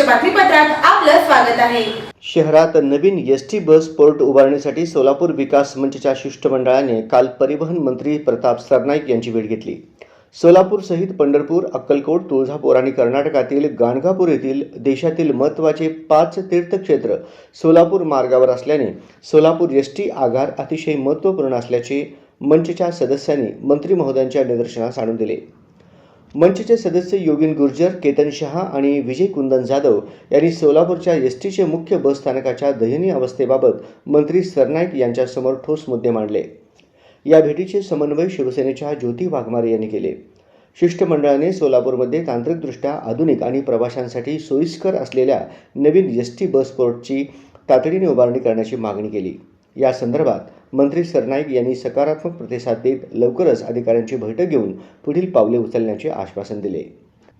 वर्तमानपत्रात आपलं स्वागत आहे. शहरात नवीन एस टी बस पोर्ट उभारण्यासाठी सोलापूर विकास मंचच्या शिष्टमंडळाने काल परिवहन मंत्री प्रताप सरनाईक यांची भेट घेतली. सोलापूरसहित पंढरपूर अक्कलकोट तुळजापूर आणि कर्नाटकातील गाणगापूर येथील देशातील महत्त्वाचे पाच तीर्थक्षेत्र सोलापूर मार्गावर असल्याने सोलापूर एस टी आगार अतिशय महत्त्वपूर्ण असल्याचे मंचच्या सदस्यांनी मंत्री महोदयांच्या निदर्शनास आणून दिले. मंचचे सदस्य योगिन गुर्जर केतन शहा आणि विजय कुंदन जाधव यांनी सोलापूरच्या एस टीचे मुख्य बस स्थानकाच्या दयनीय अवस्थेबाबत मंत्री सरनाईक यांच्यासमोर ठोस मुद्दे मांडले. या भेटीचे समन्वय शिवसेनेच्या ज्योती वाघमारे यांनी केले. शिष्टमंडळाने सोलापूरमध्ये तांत्रिकदृष्ट्या आधुनिक आणि प्रवाशांसाठी सोयीस्कर असलेल्या नवीन एस टी बस पोर्टची तातडीने उभारणी करण्याची मागणी केली. या संदर्भात मंत्री सरनाईक यांनी सकारात्मक प्रतिसाद देत लवकरच अधिकाऱ्यांची बैठक घेऊन पुढील पावले उचलण्याचे आश्वासन दिले.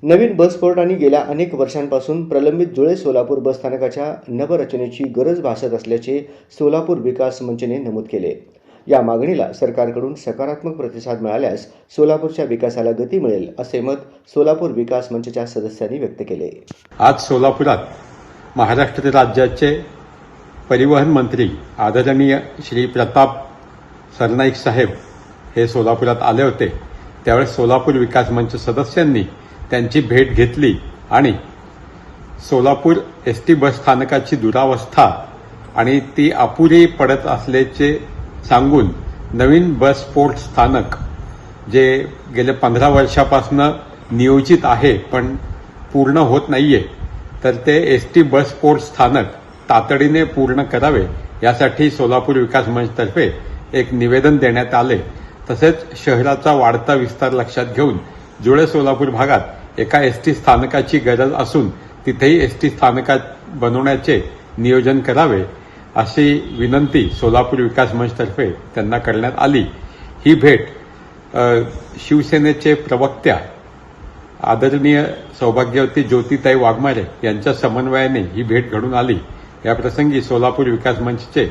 नवीन बस आणि गेल्या अनेक वर्षांपासून प्रलंबित जुळे सोलापूर बस स्थानकाच्या नवरचनेची गरज भासत असल्याचे सोलापूर विकास मंचने नमूद केले. या मागणीला सरकारकडून सकारात्मक प्रतिसाद मिळाल्यास सोलापूरच्या विकासाला गती मिळेल असे मत सोलापूर विकास मंचच्या सदस्यांनी व्यक्त केले. आज सोलापुरात महाराष्ट्र राज्याचे परिवहन मंत्री आदरणीय श्री प्रताप सरनाईक साहेब हे सोलापुरात आले होते. त्यावेळेस सोलापूर विकास मंच सदस्यांनी त्यांची भेट घेतली आणि सोलापूर एस टी बस स्थानकाची दुरावस्था आणि ती अपुरी पडत असल्याचे सांगून नवीन बस पोर्ट स्थानक जे गेल्या पंधरा वर्षापासून नियोजित आहे पण पूर्ण होत नाहीये तर ते एस टी बस पोर्ट स्थानक तातडीने पूर्ण करावे यासाठी सोलापूर विकास मंचतर्फे एक निवेदन देण्यात आले. तसेच शहराचा वाढता विस्तार लक्षात घेऊन जुळे सोलापूर भागात एका एस टी स्थानकाची गरज असून तिथेही एस टी स्थानकात बनवण्याचे नियोजन करावे अशी विनंती सोलापूर विकास मंचतर्फे त्यांना करण्यात आली. ही भेट शिवसेनेचे प्रवक्त्या आदरणीय सौभाग्यवती ज्योतिताई वाघमारे यांच्या समन्वयाने ही भेट घडून आली. याप्रसंगी सोलापूर विकास मंचचे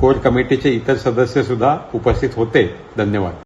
कोर कमिटीचे इतर सदस्य सुद्धा उपस्थित होते. धन्यवाद.